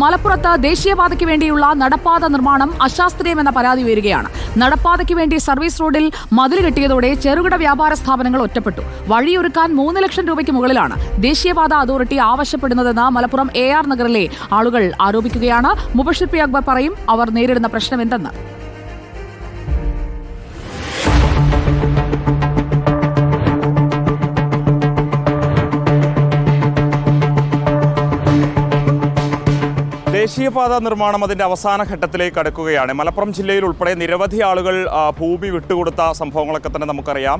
മലപ്പുറത്ത് ദേശീയപാതയ്ക്ക് വേണ്ടിയുള്ള നടപ്പാത നിർമ്മാണം അശാസ്ത്രീയമെന്ന പരാതി ഉയരുകയാണ്. നടപ്പാതയ്ക്ക് വേണ്ടി സർവീസ് റോഡിൽ മതിൽ കെട്ടിയതോടെ ചെറുകിട വ്യാപാര സ്ഥാപനങ്ങൾ ഒറ്റപ്പെട്ടു. വഴിയൊരുക്കാൻ മൂന്ന് ലക്ഷം രൂപയ്ക്ക് മുകളിലാണ് ദേശീയപാത അതോറിറ്റി ആവശ്യപ്പെടുന്നതെന്ന് മലപ്പുറം എ ആർ നഗറിലെ ആളുകൾ ആരോപിക്കുകയാണ്. മുബഷിർ പി അക്ബർ പറയും അവർ നേരിടുന്ന പ്രശ്നം എന്തെന്ന് ദേശീയപാത നിർമ്മാണം അതിന്റെ അവസാന ഘട്ടത്തിലേക്ക് അടുക്കുകയാണ്. മലപ്പുറം ജില്ലയിൽ ഉൾപ്പെടെ നിരവധി ആളുകൾ ഭൂമി വിട്ടുകൊടുത്ത സംഭവങ്ങളൊക്കെ തന്നെ നമുക്കറിയാം.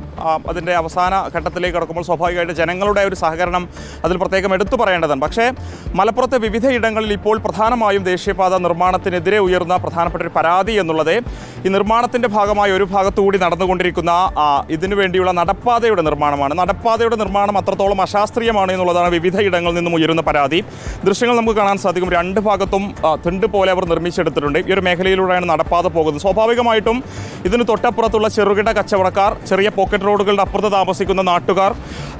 അതിന്റെ അവസാന ഘട്ടത്തിലേക്ക് കടക്കുമ്പോൾ സ്വാഭാവികമായിട്ട് ജനങ്ങളുടെ ഒരു സഹകരണം അതിൽ പ്രത്യേകം എടുത്തു പറയേണ്ടതാണ്. പക്ഷേ മലപ്പുറത്തെ വിവിധ ഇടങ്ങളിൽ ഇപ്പോൾ പ്രധാനമായും ദേശീയപാത നിർമ്മാണത്തിനെതിരെ ഉയർന്ന പ്രധാനപ്പെട്ട ഒരു പരാതി എന്നുള്ളത് ഈ നിർമ്മാണത്തിന്റെ ഭാഗമായി ഒരു ഭാഗത്തുകൂടി നടന്നുകൊണ്ടിരിക്കുന്ന ഇതിനു വേണ്ടിയുള്ള നടപ്പാതയുടെ നിർമ്മാണമാണ്. നടപ്പാതയുടെ നിർമ്മാണം അത്രത്തോളം അശാസ്ത്രീയമാണ് എന്നുള്ളതാണ് വിവിധ ഇടങ്ങളിൽ നിന്നും ഉയരുന്ന പരാതി. ദൃശ്യങ്ങൾ നമുക്ക് കാണാൻ സാധിക്കും. രണ്ട് ഭാഗത്തും ആ, തിണ്ട് പോലെ അവർ നിർമ്മിച്ചെടുത്തിട്ടുണ്ട്. ഈ ഒരു മേഖലയിലൂടെയാണ് നടപ്പാത പോകുന്നത്. സ്വാഭാവികമായിട്ടും ഇതിന് തൊട്ടപ്പുറത്തുള്ള ചെറുകിട കച്ചവടക്കാർ ചെറിയ പോക്കറ്റ് റോഡുകളുടെ അപ്പുറത്ത് താമസിക്കുന്ന നാട്ടുകാർ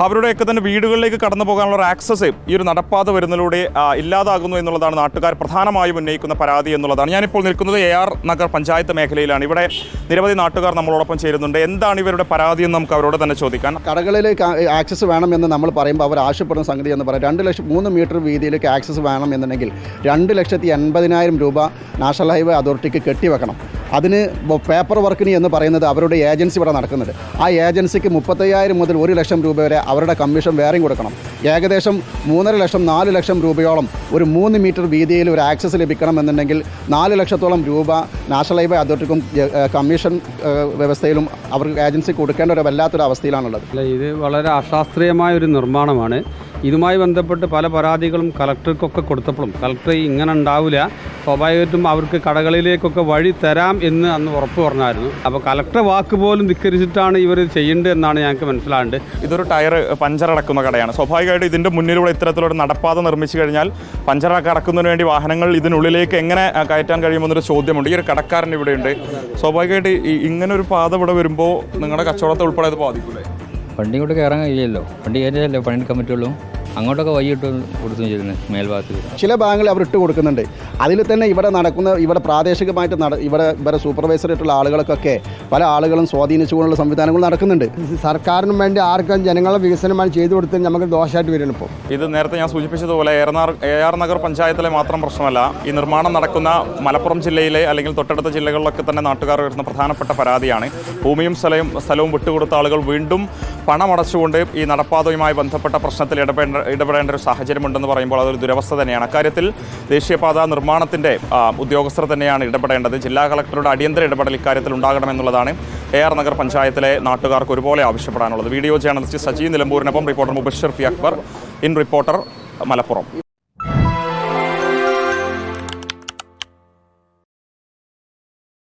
അവരുടെയൊക്കെ തന്നെ വീടുകളിലേക്ക് കടന്നു പോകാനുള്ള ഒരു ആക്സസ് ഈ ഒരു നടപ്പാത വരുന്നതിലൂടെ ഇല്ലാതാകുന്നു എന്നുള്ളതാണ് നാട്ടുകാർ പ്രധാനമായും ഉന്നയിക്കുന്ന പരാതി എന്നുള്ളതാണ്. ഞാനിപ്പോൾ നിൽക്കുന്നത് എ ആർ നഗർ പഞ്ചായത്ത് മേഖലയിലാണ്. ഇവിടെ നിരവധി നാട്ടുകാർ നമ്മളോടൊപ്പം ചേരുന്നുണ്ട്. എന്താണ് ഇവരുടെ പരാതി എന്ന് നമുക്ക് അവരോട് തന്നെ ചോദിക്കാം. കടകളിലേക്ക് ആക്സസ് വേണമെന്ന് നമ്മൾ പറയുമ്പോൾ അവർ ആവശ്യപ്പെടുന്ന സംഗതി എന്ന് പറയാം. രണ്ട് ലക്ഷം മൂന്ന് മീറ്റർ വീതിയിലേക്ക് ആക്സസ് വേണം എന്നുണ്ടെങ്കിൽ രണ്ട് ലക്ഷത്തി എൺപതിനായിരം രൂപ നാഷണൽ ഹൈവേ അതോറിറ്റിക്ക് കെട്ടിവെക്കണം. അതിന് പേപ്പർ വർക്കിന് എന്ന് പറയുന്നത് അവരുടെ ഏജൻസി ഇവിടെ നടക്കുന്നുണ്ട്. ആ ഏജൻസിക്ക് മുപ്പത്തയ്യായിരം മുതൽ ഒരു ലക്ഷം രൂപ വരെ അവരുടെ കമ്മീഷൻ വേറെയും കൊടുക്കണം. ഏകദേശം മൂന്നര ലക്ഷം നാല് ലക്ഷം രൂപയോളം ഒരു മൂന്ന് മീറ്റർ വീതിയിൽ ഒരു ആക്സസ് ലഭിക്കണം എന്നുണ്ടെങ്കിൽ നാല് ലക്ഷത്തോളം രൂപ നാഷണൽ ഹൈവേ അതോറിറ്റിക്കും കമ്മീഷൻ വ്യവസ്ഥയിലും അവർക്ക് ഏജൻസി കൊടുക്കേണ്ട ഒരു വല്ലാത്തൊരു അവസ്ഥയിലാണുള്ളത്. ഇത് വളരെ അശാസ്ത്രീയമായ ഒരു നിർമ്മാണമാണ്. ഇതുമായി ബന്ധപ്പെട്ട് പല പരാതികളും കളക്ടർക്കൊക്കെ കൊടുത്തപ്പോഴും കളക്ടർ ഇങ്ങനെ ഉണ്ടാവില്ല. സ്വാഭാവികമായിട്ടും അവർക്ക് കടകളിലേക്കൊക്കെ വഴി തരാം എന്ന് അന്ന് ഉറപ്പ് പറഞ്ഞായിരുന്നു. അപ്പോൾ കളക്ടർ വാക്ക് പോലും ധിക്കരിച്ചിട്ടാണ് ഇവർ ചെയ്യേണ്ടത് എന്നാണ് ഞങ്ങൾക്ക് മനസ്സിലാകുന്നത് ഇതൊരു ടയർ പഞ്ചർ അടക്കുന്ന കടയാണ്. സ്വാഭാവികമായിട്ട് ഇതിന്റെ മുന്നിലൂടെ ഇത്തരത്തിലൊരു നടപ്പാത നിർമ്മിച്ചു കഴിഞ്ഞാൽ പഞ്ചറൊക്കെ അടക്കുന്നതിന് വേണ്ടി വാഹനങ്ങൾ ഇതിനുള്ളിലേക്ക് എങ്ങനെ കയറ്റാൻ കഴിയുമെന്നൊരു ചോദ്യമുണ്ട്. ഈ ഒരു കടക്കാരൻ ഇവിടെയുണ്ട് സ്വാഭാവികമായിട്ട് ഈ- ഇങ്ങനെ ഒരു പാത ഇവിടെ വരുമ്പോൾ നിങ്ങളുടെ കച്ചവടത്തെ ഉൾപ്പെടെ അത് ബാധിക്കില്ലേ വണ്ടി ഇങ്ങോട്ട് കയറാൻ കഴിയില്ലല്ലോ. വണ്ടി കയറ്റിയല്ലേ പണിയെടുക്കാൻ പറ്റുള്ളൂ? അങ്ങോട്ടൊക്കെ വൈകിട്ട് കൊടുത്തു ചെയ്യുന്നത് മേൽഭാഗത്ത്. ചില ഭാഗങ്ങൾ അവർ ഇട്ട് കൊടുക്കുന്നുണ്ട്. അതിൽ തന്നെ ഇവിടെ നടക്കുന്ന ഇവിടെ പ്രാദേശികമായിട്ട് നട ഇവിടെ ഇവരെ സൂപ്പർവൈസറായിട്ടുള്ള ആളുകൾക്കൊക്കെ പല ആളുകളും സ്വാധീനിച്ചുകൊണ്ടുള്ള സംവിധാനങ്ങൾ നടക്കുന്നുണ്ട്. സർക്കാരിനും വേണ്ടി ആർക്കും ജനങ്ങളെ വികസനമായി ചെയ്തു കൊടുത്ത് നമുക്ക് ദോഷമായിട്ട് വരുന്നു ഇപ്പോൾ ഇത് നേരത്തെ ഞാൻ സൂചിപ്പിച്ചതുപോലെ ഏറനാർ എ ആർ നഗർ പഞ്ചായത്തിലെ മാത്രം പ്രശ്നമല്ല. ഈ നിർമ്മാണം നടക്കുന്ന മലപ്പുറം ജില്ലയിലെ അല്ലെങ്കിൽ തൊട്ടടുത്ത ജില്ലകളിലൊക്കെ തന്നെ നാട്ടുകാർ വരുന്ന പ്രധാനപ്പെട്ട പരാതിയാണ്. ഭൂമിയും സ്ഥലവും സ്ഥലവും വിട്ടുകൊടുത്ത ആളുകൾ വീണ്ടും പണമടച്ചുകൊണ്ട് ഈ നടപ്പാതയുമായി ബന്ധപ്പെട്ട പ്രശ്നത്തിൽ ഇടപെടേണ്ട ഇടപെടേണ്ട ഒരു സാഹചര്യമുണ്ടെന്ന് പറയുമ്പോൾ അതൊരു ദുരവസ്ഥ തന്നെയാണ്. അക്കാര്യത്തിൽ ദേശീയപാത നിർമ്മാണത്തിന്റെ ഉദ്യോഗസ്ഥർ തന്നെയാണ് ഇടപെടേണ്ടത്. ജില്ലാ കളക്ടറുടെ അടിയന്തര ഇടപെടൽ ഇക്കാര്യത്തിൽ ഉണ്ടാകണമെന്നുള്ളതാണ് എ ആർ നഗർ പഞ്ചായത്തിലെ നാട്ടുകാർക്ക് ഒരുപോലെ ആവശ്യപ്പെടാനുള്ളത്. Video journalist Saji നിലമ്പൂരിനൊപ്പം reporter Mubashir P Akbar in reporter Malappuram.